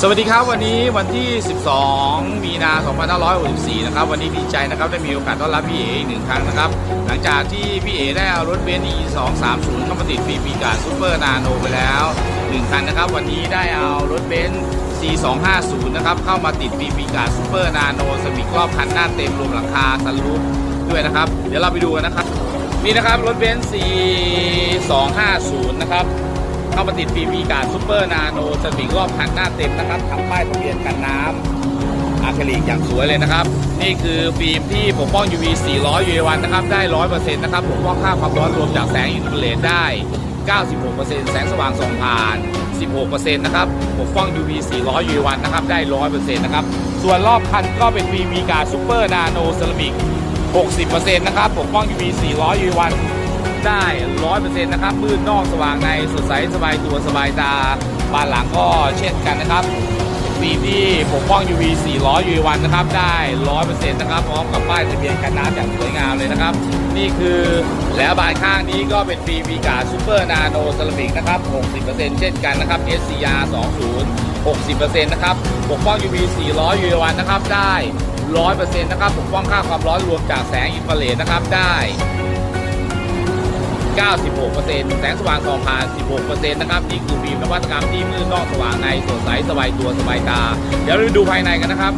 สวัสดีครับวันนี้วันที่ 12 มีนา 2564 นะครับ วันนี้ดีใจนะครับ ได้มีโอกาสต้อนรับพี่เออีกหนึ่งครั้งนะครับ หลังจากที่พี่เอได้เอารถเบนซ์ E 2 3 0 เข้ามาติดฟรีปีการซูเปอร์นาโนไปแล้ว 1 คันนะครับ วันนี้ได้เอารถเบนซ์ C 2 5 0 นะครับเข้ามาติดฟรีปีการซูเปอร์นาโนสมิกรอบคันหน้าเต็มรวมหลังคาสลูปด้วยนะครับ เดี๋ยวเราไปดูกันนะครับนี่นะครับรถเบนซ์ C 2 5 0 นะครับ เข้ามาติดฟรีมีการซูเปอร์นาโนสมิงรอบคันหน้าเต็มนะครับทำป้ายทะเบียนกันน้ำอะคริลิกอย่างสวยเลยนะครับ นี่คือฟิล์มที่ปกป้อง UV 400 UV 1นะครับ ได้ 100%นะครับปกป้องค่าความร้อนรวมจากแสงอินฟราเรดได้ 96%แสงสว่างส่องผ่าน 16%นะครับปกป้อง UV 400 UV 1นะครับ ได้ 100%นะครับ ส่วนรอบคันก็เป็นฟิล์มมีการซูเปอร์นาโนเซรามิก 60%นะครับปกป้อง UV 400 UV 1 ได้ร้อยเปอร์เซ็นต์นะครับ มืดนอกสว่างในสดใสสบายตัวสบายตาบานหลังก็เช่นกันนะครับฟิล์มที่ปกป้อง UV 400 UV 1นะครับ ได้ร้อยเปอร์เซ็นต์นะครับ พร้อมกับป้ายทะเบียนกันน้ำอย่างสวยงามเลยนะครับ นี่คือแล้วบานข้างนี้ก็เป็นฟิล์มวีกาซูเปอร์นาโนเซรามิกนะครับ 60%เช่นกันนะครับ SCR 20 60%นะครับ ปกป้อง UV 400 UV 1นะครับ ได้ 100%นะครับ ปกป้องค่าความร้อนรวมจากแสงอินฟราเรดนะครับ ได้ 96%แสงสว่างส่องผ่าน 16%นะครับนี่คือฟิล์มนวัตกรรมที่มืดนอกสว่างในสดใสสบายตัวสบายตา เดี๋ยวเราดูภายในกันนะครับ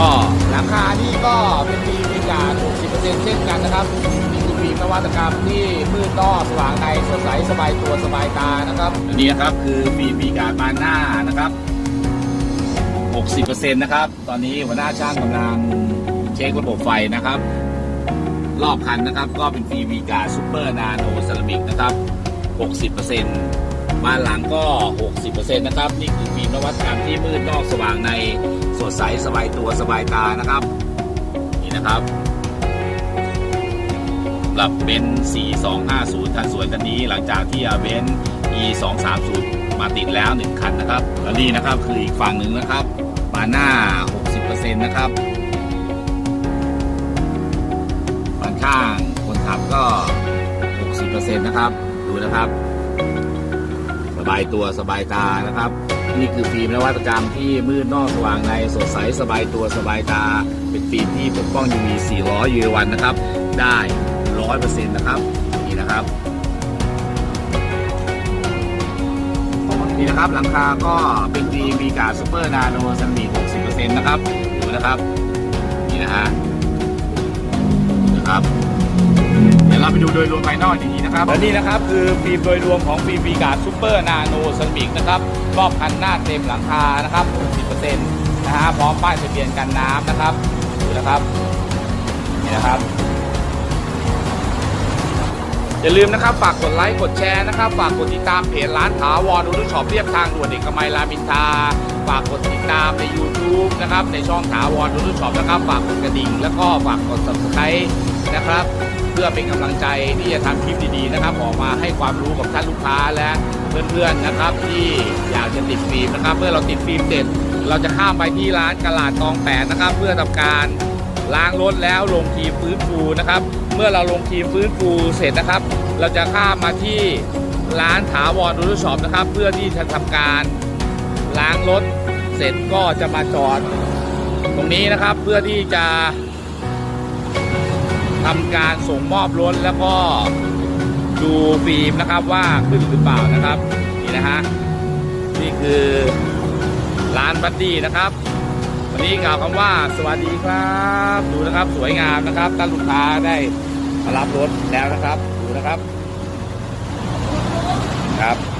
ก็หลังคานี่ก็เป็นฟิล์มการ60%เช่นกันนะครับนี่คือฟิล์มนวัตกรรมที่มืดนอกสว่างในสดใสสบายตัวสบายตานะครับนนี้นะครับคือฟิล์มมีกาบานหน้านะครับ60%นะครับ ตอนนี้หัวหน้าช่างกำลังเช็คระบบไฟนะครับ รอบคันนะครับ ก็เป็นฟีวีกาซูเปอร์นาโนเซรามิกนะครับ 60%บานหลังก็ 60%นะครับ นี่คือฟิล์มนวัตกรรมที่มืดนอกสว่างในสดใสสบายตัวสบายตานะครับ นี่นะครับสำหรับเบนซ์4250 คันสวยคันนี้หลังจากที่เอาเบนซ์ E 230มาติดแล้ว 1 คันนะครับ แล้วนี่นะครับคืออีกฝั่งหนึ่งนะครับบานหน้า 60%นะครับ คนขับก็ 60%นะครับ ดูนะครับ สบายตัวสบายตานะครับ นี่คือฟิล์มนวัตกรรมที่มืดนอกสว่างในสดใสสบายตัวสบายตา เป็นฟิล์มที่ปกป้อง UV 400 UV 1นนะครับ ได้ 100%นะครับ นี่นะครับนี่นะครับหลังคาก็เป็นฟิล์มมีกาซูเปอร์นาโนซันมี60%นะครับดูนะครับ นี่นะฮะนะครับ เดี๋ยวเราไปดูโดยรวมภายนอกอีกทีนะครับ และนี่นะครับคือฟิล์มโดยรวมของฟิล์มวีการซูเปอร์นาโนเซรามิกนะครับรอบคันหน้าเต็มหลังคานะครับ 60%นะฮะพร้อมป้ายทะเบียนกันน้ำนะครับดูนะครับนี่นะครับอย่าลืมนะครับฝากกดไลค์กดแชร์นะครับ ฝากกดติดตามเพจร้านถาวรดูดูช็อปเรียบทางด่วนเอกมัยรามินทราฝากกดติดตามใน YouTube นะครับในช่องถาวรดูดูช็อปนะครับ ฝากกดกระดิ่งแล้วก็ฝากกด subscribe นะครับ เพื่อเป็นกำลังใจที่จะทำคลิปดีๆนะครับ ออกมาให้ความรู้กับท่านลูกค้าและเพื่อนๆนะครับ ที่อยากจะติดฟิล์มนะครับ เมื่อเราติดฟิล์มเสร็จเราจะข้ามไปที่ร้านกลาดตองแปดนะครับ เพื่อทำการล้างรถแล้วลงครีมฟื้นฟูนะครับ เมื่อเราลงครีมฟื้นฟูเสร็จนะครับ เราจะข้ามมาที่ร้านถาวรดูรช็อปนะครับ เพื่อที่จะทำการล้างรถเสร็จก็จะมาจอดตรงนี้นะครับ เพื่อที่จะ ทำการส่งมอบรถแล้วก็ดูฟิล์มนะครับว่าขึ้นหรือเปล่านะครับนี่นะฮะนี่คือร้านบัดดี้นะครับ วันนี้กล่าวคำว่าสวัสดีครับ ดูนะครับสวยงามนะครับท่านลูกค้าได้มารับรถแล้วนะครับ ดูนะครับครับ